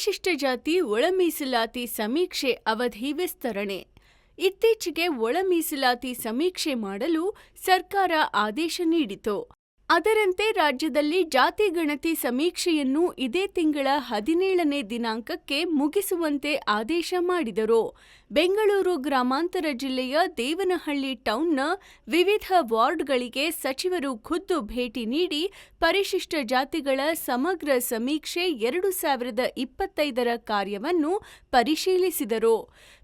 ಪರಿಶಿಷ್ಟ ಜಾತಿ ಒಳ ಮೀಸಲಾತಿ ಸಮೀಕ್ಷೆ ಅವಧಿ ವಿಸ್ತರಣೆ. ಇತ್ತೀಚೆಗೆ ಒಳ ಮೀಸಲಾತಿ ಸಮೀಕ್ಷೆ ಮಾಡಲು ಸರ್ಕಾರ ಆದೇಶ ನೀಡಿತು. ಅದರಂತೆ ರಾಜ್ಯದಲ್ಲಿ ಜಾತಿ ಗಣತಿ ಸಮೀಕ್ಷೆಯನ್ನು ಇದೇ ತಿಂಗಳ ಹದಿನೇಳನೇ ದಿನಾಂಕಕ್ಕೆ ಮುಗಿಸುವಂತೆ ಆದೇಶ ಮಾಡಿದರು. ಬೆಂಗಳೂರು ಗ್ರಾಮಾಂತರ ಜಿಲ್ಲೆಯ ದೇವನಹಳ್ಳಿ ಟೌನ್ನ ವಿವಿಧ ವಾರ್ಡ್ಗಳಿಗೆ ಸಚಿವರು ಖುದ್ದು ಭೇಟಿ ನೀಡಿ ಪರಿಶಿಷ್ಟ ಜಾತಿಗಳ ಸಮಗ್ರ ಸಮೀಕ್ಷೆ ಎರಡು ಸಾವಿರದ ಇಪ್ಪತ್ತೈದರ ಕಾರ್ಯವನ್ನು ಪರಿಶೀಲಿಸಿದರು.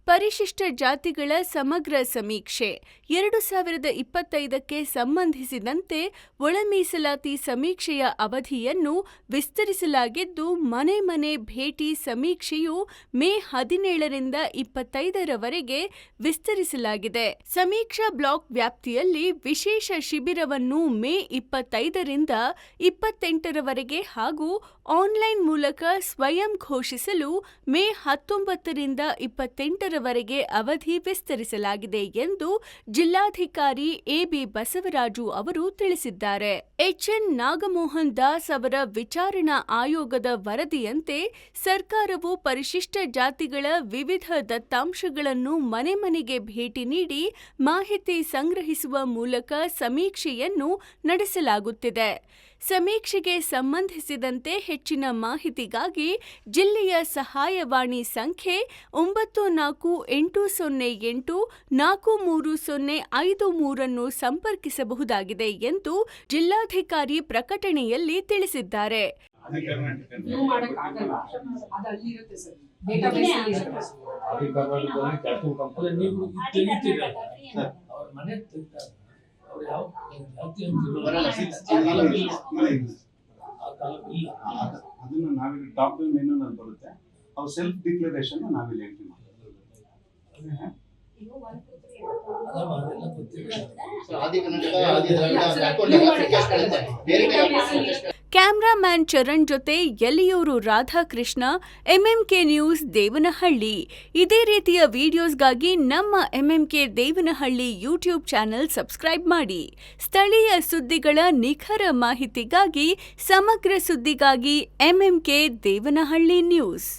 ಪರಿಶಿಷ್ಟ ಜಾತಿಗಳ ಸಮಗ್ರ ಸಮೀಕ್ಷೆ. ಎರಡು ಸಾವಿರದ ಇಪ್ಪತ್ತೈದಕ್ಕೆ ಸಂಬಂಧಿಸಿದಂತೆ ಒಳ ಮೀಸಲಾತಿ ಸಮೀಕ್ಷೆಯ ಅವಧಿಯನ್ನು ವಿಸ್ತರಿಸಲಾಗಿದ್ದು, ಮನೆ ಮನೆ ಭೇಟಿ ಸಮೀಕ್ಷೆಯು ಮೇ ಹದಿನೇಳರಿಂದ ಇಪ್ಪತ್ತೈದರವರೆಗೆ ವಿಸ್ತರಿಸಲಾಗಿದೆ. ಸಮೀಕ್ಷಾ ಬ್ಲಾಕ್ ವ್ಯಾಪ್ತಿಯಲ್ಲಿ ವಿಶೇಷ ಶಿಬಿರವನ್ನು ಮೇ ಇಪ್ಪತ್ತೈದರಿಂದ ಇಪ್ಪತ್ತೆಂಟರವರೆಗೆ ಹಾಗೂ ಆನ್ಲೈನ್ ಮೂಲಕ ಸ್ವಯಂ ಘೋಷಿಸಲು ಮೇ ಹತ್ತೊಂಬತ್ತರಿಂದ ಇಪ್ಪತ್ತೆಂಟರವರೆಗೆ ಅವಧಿ ವಿಸ್ತರಿಸಲಾಗಿದೆ ಎಂದು ಜಿಲ್ಲಾಧಿಕಾರಿ ಎಬಿ ಬಸವರಾಜು ಅವರು ತಿಳಿಸಿದ್ದಾರೆ. ಎಚ್ಎನ್ ನಾಗಮೋಹನ್ ದಾಸ್ ಅವರ ವಿಚಾರಣಾ ಆಯೋಗದ ವರದಿಯಂತೆ ಸರ್ಕಾರವು ಪರಿಶಿಷ್ಟ ಜಾತಿಗಳ ವಿವಿಧ ದತ್ತಾಂಶಗಳನ್ನು ಮನೆ ಮನೆಗೆ ಭೇಟಿ ನೀಡಿ ಮಾಹಿತಿ ಸಂಗ್ರಹಿಸುವ ಮೂಲಕ ಸಮೀಕ್ಷೆಯನ್ನು ನಡೆಸಲಾಗುತ್ತಿದೆ. ಸಮೀಕ್ಷೆಗೆ ಸಂಬಂಧಿಸಿದಂತೆ ಹೆಚ್ಚಿನ ಮಾಹಿತಿಗಾಗಿ ಜಿಲ್ಲೆಯ ಸಹಾಯವಾಣಿ ಸಂಖ್ಯೆ ಒಂಬತ್ತು ನಾಲ್ಕು ಎಂಟು ಸೊನ್ನೆ ಎಂಟು ನಾಲ್ಕು ಮೂರು ಸೊನ್ನೆ ಐದು ಮೂರನ್ನು ಸಂಪರ್ಕಿಸಬಹುದಾಗಿದೆ ಎಂದು ಜಿಲ್ಲಾಧಿಕಾರಿ ಪ್ರಕಟಣೆಯಲ್ಲಿ ತಿಳಿಸಿದ್ದಾರೆ. ಅದನ್ನ ನಾವಿಲ್ಲಿ ಟಾಪ್ ಡೌನ್ ಮೆನು ನಲ್ಲಿ ಬರುತ್ತೆ ಅವ್ರ ಸೆಲ್ಫ್ ಡಿಕ್ಲರೇಷನ್ ನಾವಿಲ್ಲಿ ಹೇಳ್ತೀವಿ ಅದಮ್ಮ ಕ್ಯಾಮ್ರಾಮ್ಯಾನ್ ಚರಣ್ ಜೊತೆ ಎಲ್ಲಿಯೂರು ರಾಧಾಕೃಷ್ಣ ಎಂಎಂಕೆ ನ್ಯೂಸ್ ದೇವನಹಳ್ಳಿ. ಇದೇ ರೀತಿಯ ವಿಡಿಯೋಸ್ಗಾಗಿ ನಮ್ಮ MMK Devanahalli YouTube channel subscribe ಮಾಡಿ. ಸ್ಥಳೀಯ ಸುದ್ದಿಗಳ ನಿಖರ ಮಾಹಿತಿಗಾಗಿ, ಸಮಗ್ರ ಸುದ್ದಿಗಾಗಿ ಎಂಎಂಕೆ ದೇವನಹಳ್ಳಿ ನ್ಯೂಸ್